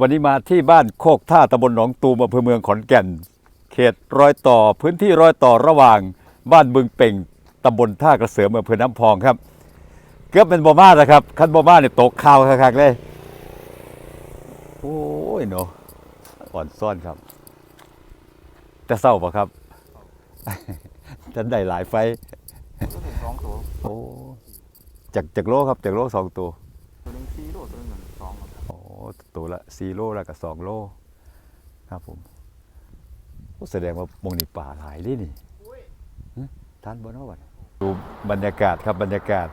วันนี้มาที่บ้านโคกท่าตำบลหนองตูมอำเภอเมืองขอนแก่น เขตรอยต่อพื้นที่รอยต่อระหว่างบ้านบึงเป่งตำบลท่ากระเสริมอำเภอน้ำพองครับ เกือบเป็นบอมานะครับคันบอมาเนี่ยตกข่าวคักๆเลยโอ้ยเนาะอ่อนซ่อนครับ จะเศร้าปะครับ จะได้หลายไฟสองตัวโอ้จากจากโลครับจากโลสองตัวตัวหนึ่งสี่โลตัวหนึ่งสองครับโอ้ ตัวละสี่โลแล้วก็สองโลครับผมโอ้แสดงว่ามงนี่ป่าหลายดินี่หึท่านบนวัดดูบรรยากาศครับบรรยากาศ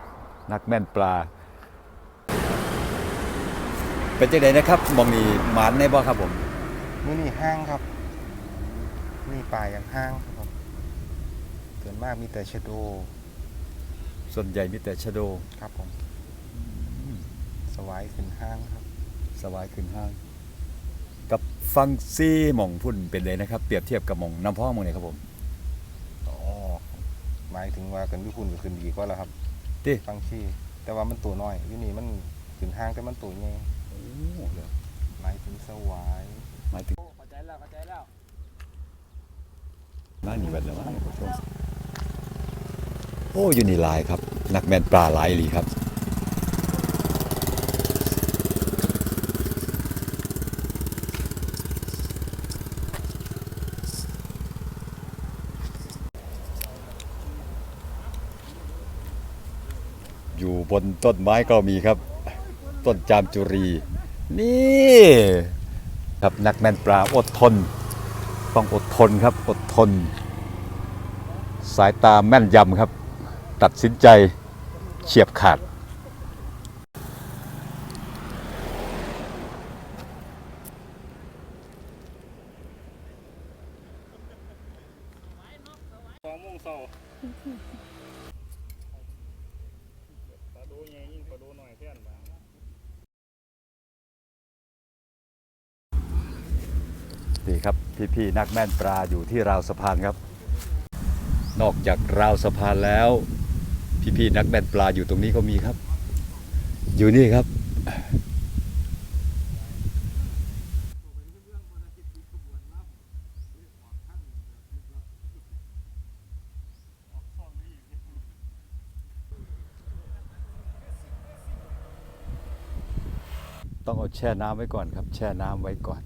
นักแม่นปลา เป็นจังไดนะครับมองนี่หมานในบ่ครับผมมือนี่ห้างครับนี่ป่าอย่างห้างครับผมเกินมากมีแต่ชะโด ส่วนใหญ่มีแต่ชะโดครับผมสวายขึ้นห้างครับ สวายขึ้นห้างกับฟังซี่หม่องพุ่นเป็นเลยนะครับ เปรียบเทียบกับหม่องน้ำพ่อหมองนี่ครับผมอ๋อหมายถึงว่ากันญี่ปุ่นก็ขึ้นดีกว่าแล้วครับติฟังชี่แต่ว่ามันตัวน้อยอยู่นี่มันขึ้นห้างแต่มันตัวใหญ่โอ้เดี๋ยวหมายถึงสวายหมายถึงเข้าใจแล้วเข้าใจแล้วมานี่บัดแล้วว่าโอ้อยู่นี่หลายครับ นักแม่นปลาหลายอีหลีครับ อยู่บนต้นไม้ก็มีครับ ต้นจามจุรี นี่ครับนักแม่นปลาอดทน ต้องอดทนครับอดทน สายตาแม่นยำครับ ตัดสินใจเฉียบขาดสองโมงเช้าปลาโดใหญ่ยิ่งปลาโดน้อยแค่นบาง นี่ ครับ พี่ๆนักแม่นปลาอยู่ที่ราวสะพานครับ นอกจากราวสะพานแล้ว พี่ๆนักแม่นปลาอยู่ตรงนี้ก็มีครับ อยู่นี่ครับ ต้องเอาแช่น้ำไว้ก่อนครับ แช่น้ำไว้ก่อน